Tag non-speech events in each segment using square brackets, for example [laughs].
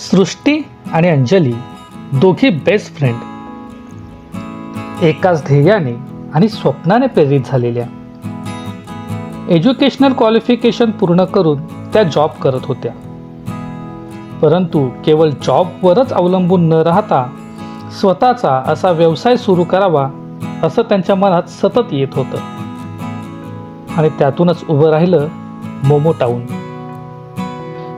सृष्टी आणि अंजली दोघी best friend एकाच ध्येयाने आणि स्वप्नाने प्रेरित झालेल्या. एज्युकेशनल क्वालिफिकेशन पूर्ण करून त्या जॉब करत होत्या. परंतु केवळ जॉबवरच अवलंबून न राहता स्वतःचा असा व्यवसाय सुरू करावा असं त्यांच्या मनात सतत येत होतं. आणि त्यातूनच उभं राहिलं मोमो टाऊन.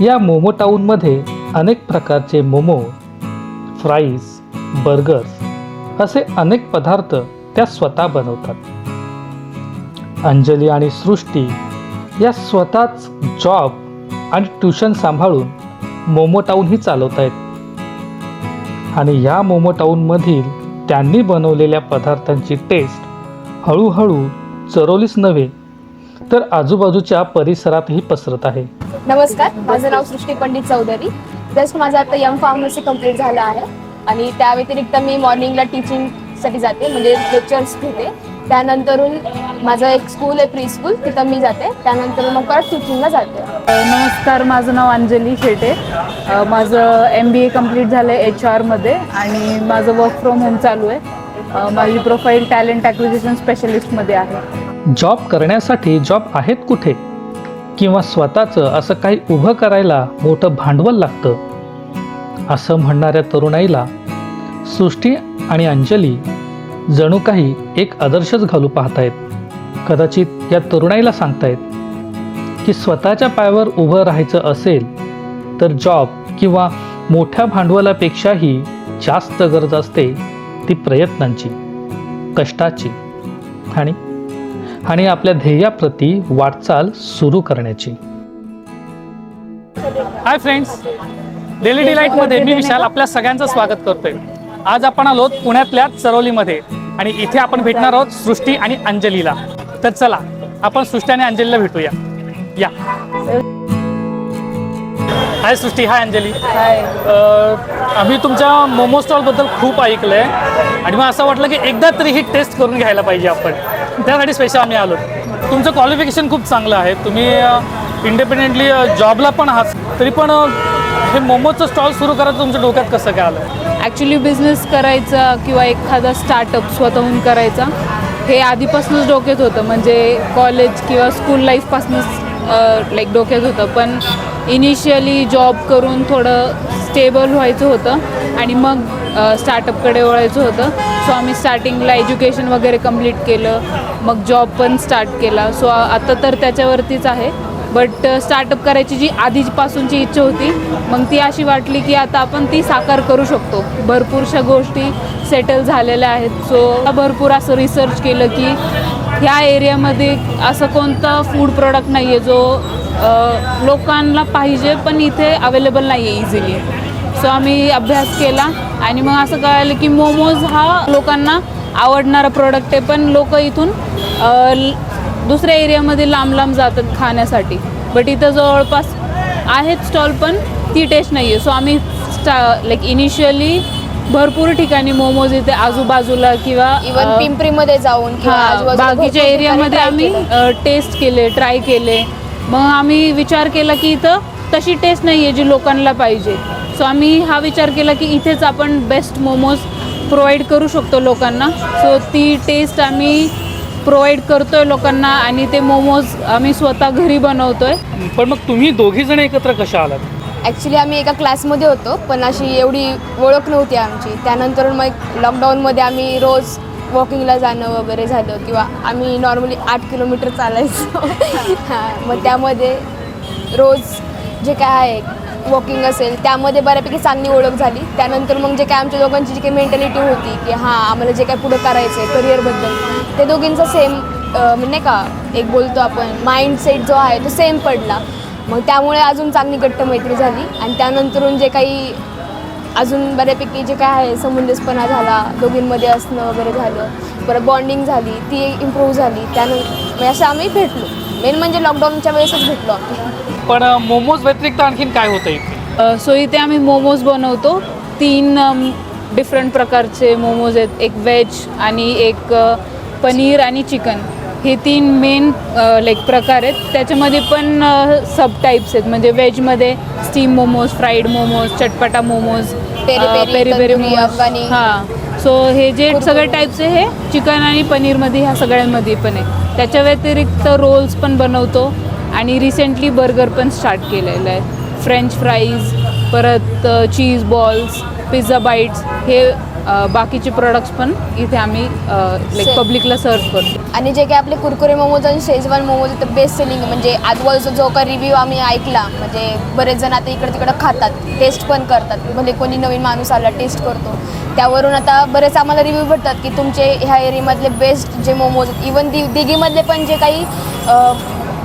या मोमो टाऊनमध्ये अनेक प्रकारचे मोमो फ्राईज बर्गर्स असे अनेक पदार्थ त्या स्वतः बनवतात. अंजली आणि सृष्टी या स्वतःच जॉब आणि ट्युशन सांभाळून मोमो टाऊनही चालवत आहेत. आणि या मोमो टाऊनमधील त्यांनी बनवलेल्या पदार्थांची टेस्ट हळूहळू चरोलीच नव्हे तर आजूबाजूच्या परिसरातही पसरत आहे. नमस्कार माझं नाव सृष्टी पंडित चौधरी. जस्ट माझं आता यंग फार्मसी कंप्लीट झालं आहे. आणि त्या व्यतिरिक्त मी मॉर्निंगला टीचिंगसाठी जाते म्हणजे लेक्चर्स घेते. त्यानंतरून माझं एक स्कूल आहे प्री स्कूल तिथं मी जाते. त्यानंतर मग परत टीचिंगला जाते. नमस्कार माझं नाव अंजली शेटे. माझं एम बी ए कंप्लीट झालं आहे एच आरमध्ये आणि माझं वर्क फ्रॉम होम चालू आहे. माझी प्रोफाईल टॅलेंट ॲक्विजिशन स्पेशलिस्टमध्ये आहे. जॉब करण्यासाठी जॉब आहेत कुठे? किंवा स्वतःचं असं काही उभं करायला मोठं भांडवल लागतं? असं म्हणणाऱ्या तरुणाईला सृष्टी आणि अंजली जणू काही एक आदर्शच घालू पाहतायत. कदाचित या तरुणाईला सांगतायत की स्वतःच्या पायावर उभं राहायचं असेल तर जॉब किंवा मोठ्या भांडवलापेक्षाही जास्त गरज असते ती प्रयत्नांची कष्टाची आणि आणि आपल्या ध्येयाप्रती वाटचाल सुरू करण्याची. हाय फ्रेंड्स डेली डिलाईटमध्ये मी विशाल आपल्या सगळ्यांचं स्वागत करतोय. आज आपण आलो पुण्यातल्या चरोलीमध्ये आणि इथे आपण भेटणार आहोत सृष्टी आणि अंजलीला. तर चला आपण सृष्टी आणि अंजलीला भेटूया. या. हाय सृष्टी. हाय अंजली. अह, आम्ही तुमच्या मोमो स्टॉलबद्दल खूप ऐकलं आहे आणि मग असं वाटलं की एकदा तरी ही टेस्ट करून घ्यायला पाहिजे आपण. त्यासाठी स्पेशल आम्ही आलो तुमचं क्वालिफिकेशन खूप चांगलं आहे. तुम्ही इंडिपेंडेंटली जॉबला पण आहात तरी पण हे मोमोचं स्टॉल सुरू करायचं तुमच्या डोक्यात कसं काय आलं? ॲक्च्युली बिझनेस करायचा किंवा एखादा स्टार्टअप स्वतःहून करायचा हे आधीपासूनच डोक्यात होतं. म्हणजे कॉलेज किंवा स्कूल लाईफपासूनच लाईक डोक्यात होतं. पण इनिशियली जॉब करून थोडं स्टेबल व्हायचं होतं आणि मग स्टार्टअपकडे वळायचं होतं. सो आम्ही स्टार्टिंगला एज्युकेशन वगैरे कंप्लीट केलं. मग जॉब पण स्टार्ट केला. सो आता तर त्याच्यावरतीच आहे. बट स्टार्टअप uh, करायची जी आधीपासूनची इच्छा होती मग ती अशी वाटली की आता आपण ती साकार करू शकतो. भरपूरशा गोष्टी सेटल झालेल्या आहेत. सो भरपूर असं रिसर्च केलं की ह्या एरियामध्ये असं कोणता फूड प्रोडक्ट नाही आहे जो लोकांना पाहिजे पण इथे अवेलेबल नाही आहे इझिली सो आम्ही अभ्यास केला आणि मग असं कळलं की मोमोज हा लोकांना आवडणारा प्रोडक्ट आहे. पण लोक इथून दुसऱ्या एरियामध्ये लांब लांब जातात खाण्यासाठी. बट इथं जवळपास आहेत स्टॉल पण ती टेस्ट नाही आहे सो आम्ही स्टा लाईक इनिशियली भरपूर ठिकाणी मोमोज इथे आजूबाजूला किंवा इवन पिंपरीमध्ये जाऊन किंवा हा आजूबाजूला बाकीच्या भरपूर एरियामध्ये ठिकाणी try आम्ही केलं. टेस्ट केले ट्राय केले. मग आम्ही विचार केला की इथं तशी टेस्ट नाही आहे जी लोकांना पाहिजे. सो आम्ही हा विचार केला की इथेच आपण बेस्ट मोमोज प्रोव्हाइड करू शकतो लोकांना. सो ती टेस्ट आम्ही प्रोव्हाइड करतोय लोकांना आणि ते मोमोज आम्ही स्वतः घरी बनवतोय. पण मग तुम्ही दोघी जण एकत्र कशा आलात? ॲक्च्युली आम्ही एका क्लासमध्ये होतो पण अशी एवढी ओळख नव्हती आमची. त्यानंतर मग लॉकडाऊनमध्ये आम्ही रोज वॉकिंगला जाणं वगैरे झालं किंवा आम्ही नॉर्मली आठ किलोमीटर चालायचो. [laughs] हां मग त्यामध्ये रोज जे काय आहे वॉकिंग असेल त्यामध्ये बऱ्यापैकी चांगली ओळख झाली. त्यानंतर मग जे काय आमच्या दोघांची जी काही मेंटॅलिटी होती की हां आम्हाला जे काय पुढं करायचं आहे करिअरबद्दल ते दोघींचं सेम म्हणजे नाही का एक बोलतो आपण माइंडसेट जो आहे तो सेम पडला. मग त्यामुळे अजून चांगली घट्ट मैत्री झाली आणि त्यानंतरून जे काही अजून बऱ्यापैकी जे काय आहे समंजसपणा झाला दोघींमध्ये असणं वगैरे झालं परत बॉन्डिंग झाली ती इम्प्रूव्ह झाली. त्यानंतर म्हणजे असं आम्ही भेटलो. मेन म्हणजे लॉकडाऊनच्या वेळेसच भेटलो आम्ही. पण मोमोज व्यतिरिक्त आणखीन काय होतं इथे? सो इथे आम्ही मोमोज बनवतो. तीन डिफरंट प्रकारचे मोमोज आहेत. एक व्हेज आणि एक पनीर आणि चिकन हे तीन मेन लाईक प्रकार आहेत. त्याच्यामध्ये पण सब टाईप्स आहेत. म्हणजे व्हेजमध्ये स्टीम मोमोज फ्राईड मोमोज चटपटा मोमोज पेरी पेरी, अफगाणी. हां. सो हे जे सगळे टाईप्स आहे हे चिकन आणि पनीरमध्ये ह्या सगळ्यांमध्ये पण आहे त्याच्या व्यतिरिक्त रोल्स पण बनवतो. आणि रिसेंटली बर्गर पण स्टार्ट केलेलं आहे. फ्रेंच फ्राईज परत चीज बॉल्स पिझ्झा बाईट्स हे बाकीचे प्रोडक्ट्स पण इथे आम्ही लाईक. पब्लिकला सर्व करतो. आणि जे काही आपले कुरकुरे मोमोज आणि शेजवान मोमोज तर बेस्ट सेलिंग म्हणजे आजूबाजूचा जो काही रिव्ह्यू आम्ही ऐकला म्हणजे बरेच जण आता इकडं तिकडं खातात टेस्ट पण करतात. भले कोणी नवीन माणूस आला टेस्ट करतो. त्यावरून आता बरेच आम्हाला रिव्ह्यू भेटतात की तुमचे ह्या एरियामधले बेस्ट जे मोमोज इवन दि दिघीमधले पण जे काही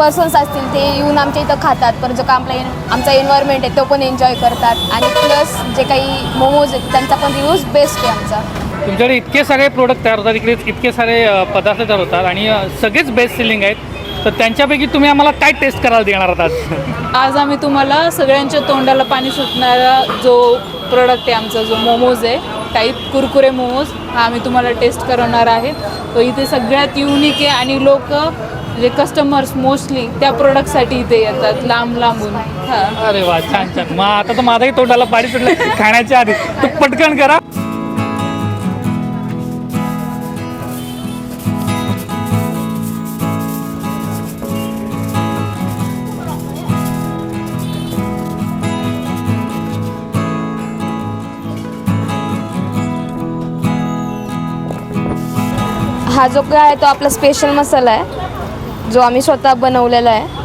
पर्सन्स असतील ते येऊन आमच्या इथं खातात. पण जो का आपला एन- आमचा एन्व्हायरमेंट आहे तो पण एन्जॉय करतात. आणि प्लस जे काही मोमोज आहेत त्यांचा पण रिव्ह्यूज बेस्ट आहे आमचा. तुमच्याकडे इतके सगळे प्रोडक्ट तयार होतात इकडे इतके सारे पदार्थ तयार होतात आणि सगळेच बेस्ट सेलिंग आहेत. तर त्यांच्यापैकी तुम्ही आम्हाला काय टेस्ट करायला देणार आहात आज? आज आम्ही तुम्हाला सगळ्यांच्या तोंडाला पाणी सुटणारा जो प्रोडक्ट आहे आमचा जो मोमोज आहे टाईप कुरकुरे मोमोज हा आम्ही तुम्हाला टेस्ट करवणार आहे. तो इथे सगळ्यात युनिक आहे आणि लोक म्हणजे कस्टमर्स मोस्टली त्या प्रोडक्टसाठी इथे येतात लांब लांबून. हां. अरे वा छान छान. मग आता तर माझाही तोंडाला पाणी सुटलं. खाण्याच्या आधी. तर पटकन करा. हा जो काय आहे तो आपला स्पेशल मसाला आहे. जो आम्ही स्वतः बनवलेला आहे.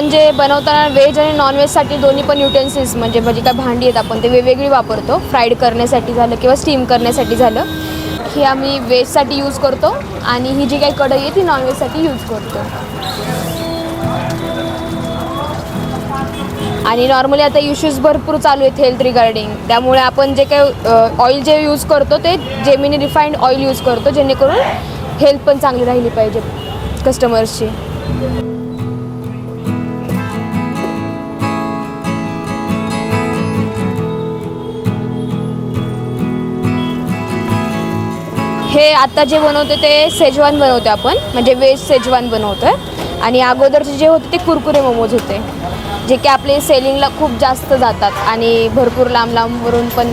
म्हणजे जे बनवताना व्हेज आणि नॉनव्हेजसाठी दोन्ही पण युटेन्सिल्स म्हणजे म्हणजे काय भांडी आहेत आपण ते वेगवेगळी वापरतो. फ्राईड करण्यासाठी झालं किंवा स्टीम करण्यासाठी झालं. ही आम्ही व्हेजसाठी यूज करतो आणि ही जी काही कढई आहे ती नॉनव्हेजसाठी यूज करतो. आणि नॉर्मली आता इश्यूज भरपूर चालू आहेत हेल्थ रिगार्डिंग त्यामुळे आपण जे काही ऑइल जे यूज करतो ते जेमिनी रिफाईंड ऑइल यूज करतो जेणेकरून हेल्थ पण चांगली राहिली पाहिजे कस्टमर्सची हे आत्ता जे बनवतो ते सेजवान बनवतो आपण. म्हणजे व्हेज सेजवान बनवतो आहे आणि अगोदरचे जे होते ते कुरकुरे मोमोज होते. जे की आपले सेलिंगला खूप जास्त जातात. आणि भरपूर लांब लांबवरून पण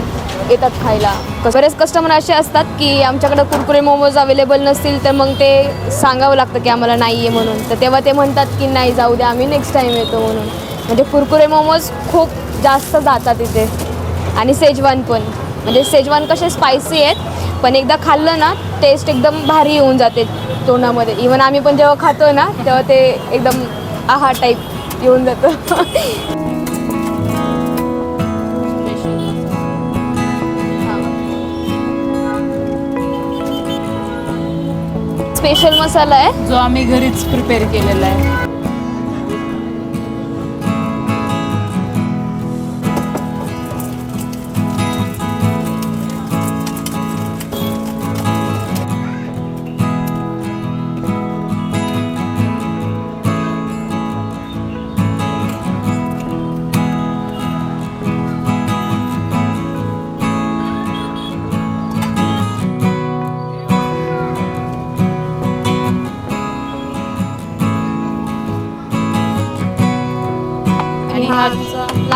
येतात खायला. बरेच कस्टमर असे असतात की आमच्याकडे कुरकुरे मोमोज अवेलेबल नसतील तर मग ते सांगावं लागतं की आम्हाला नाही आहे म्हणून. तर तेव्हा ते म्हणतात की नाही जाऊ द्या आम्ही नेक्स्ट टाईम येतो म्हणून. म्हणजे कुरकुरे मोमोज खूप जास्त जातात इथे. आणि सेजवान पण. म्हणजे सेजवान कसे स्पायसी आहेत पण एकदा खाल्लं ना टेस्ट एकदम भारी येऊन जाते तोंडामध्ये. इवन आम्ही पण जेव्हा खातो ना तेव्हा ते एकदम आहा टाईप येऊन जातं. [laughs] स्पेशल मसाला आहे. जो आम्ही घरीच प्रिपेअर केलेला आहे.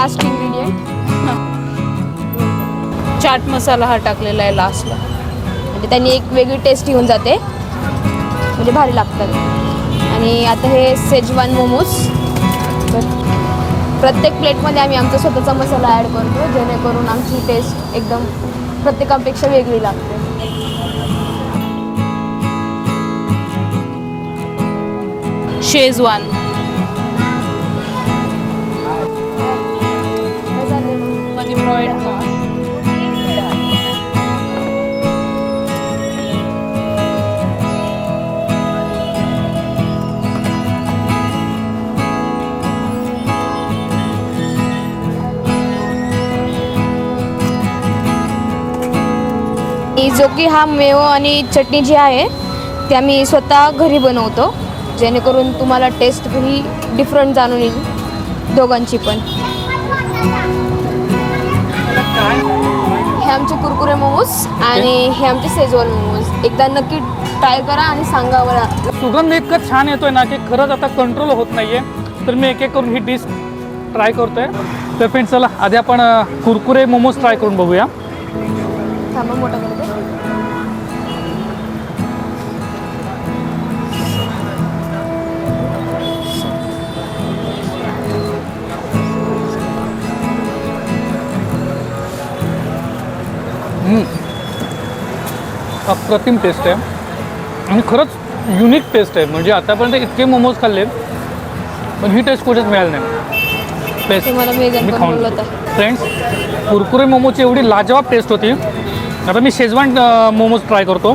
लास्ट इन्ग्रेडियंट चाट मसाला हा टाकलेला आहे लास्टला म्हणजे त्यांनी एक वेगळी टेस्ट येऊन जाते. म्हणजे भारी लागतात. आणि आता हे सेजवान मोमोज प्रत्येक प्लेटमध्ये आम्ही आमचा स्वतःचा मसाला ॲड करतो जेणेकरून आमची टेस्ट एकदम प्रत्येकापेक्षा वेगळी लागते. शेजवान मध्ये जो की हा मेव आणि चटणी जी आहे ती आम्ही स्वतः घरी बनवतो. जेणेकरून तुम्हाला टेस्ट ही डिफरंट जाणून येईल दोघांची पण. हे आमचे कुरकुरे मोमोज आणि हे आमचे सेजवान मोमोज. एकदा नक्की ट्राय करा आणि सांगा बरं. सुगंध इतका छान येतोय ना की खरंच आता कंट्रोल होत नाहीये. तर मी एक एक करून ही डिश ट्राय करतोय. तर फ्रेंड्स चला आधी आपण कुरकुरे मोमोज ट्राय करून बघूया. थांबा मोठा अप्रतिम टेस्ट आहे. आणि खरंच युनिक टेस्ट आहे. म्हणजे आतापर्यंत इतके मोमोज खाल्ले पण ही टेस्ट कुठेच मिळाली नाही. टेस्ट मी खाऊन फ्रेंड्स कुरकुरे मोमोची एवढी लाजवाब टेस्ट होती. आता मी शेजवान मोमोज ट्राय करतो.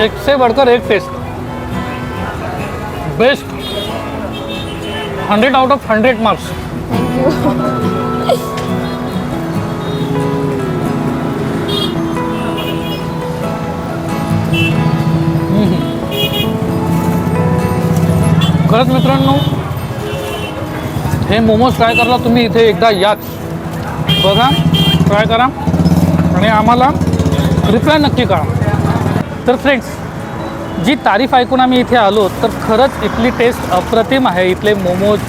एक से बढ़कर एक test best hundred out of hundred marks खरंच मित्रांनो हे मोमोज ट्राय करायला तुम्ही इथे एकदा याच बघा ट्राय करा. आणि आम्हाला रिप्लाय नक्की करा. तर फ्रेंड्स जी तारीफ ऐकून आम्ही इथे आलो तर खरंच इथली टेस्ट अप्रतिम आहे. इथले मोमोज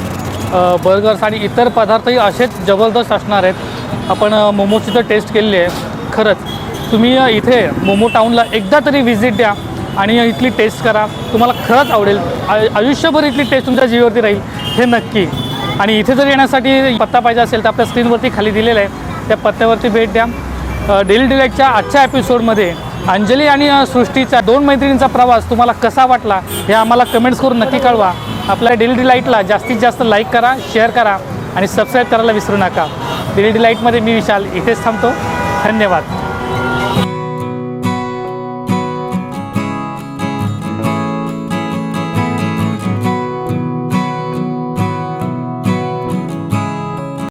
बर्गर्स आणि इतर पदार्थही असेच जबरदस्त असणार आहेत. आपण मोमोजची तर टेस्ट केलेली आहे. खरंच तुम्ही इथे मोमो टाऊनला एकदा तरी व्हिजिट द्या आणि इथली टेस्ट करा. तुम्हाला खरंच आवडेल. आयुष्यभर इथली टेस्ट तुमच्या जीवावरती राहील. हे नक्की. आणि इथे जर येण्यासाठी पत्ता पाहिजे असेल तर आपल्या स्क्रीनवरती खाली दिलेला आहे. त्या पत्त्यावरती भेट द्या. डेली डिलाईटच्या आजच्या एपिसोडमध्ये अंजली आणि सृष्टीचा दोन मैत्रिणींचा प्रवास तुम्हाला कसा वाटला हे आम्हाला कमेंट्स करून नक्की कळवा. आपल्या डेली डिलाईटला जास्तीत जास्त लाईक करा शेअर करा आणि सबस्क्राईब करायला विसरू नका. डेली डिलाईटमध्ये मी विशाल इथेच थांबतो. धन्यवाद.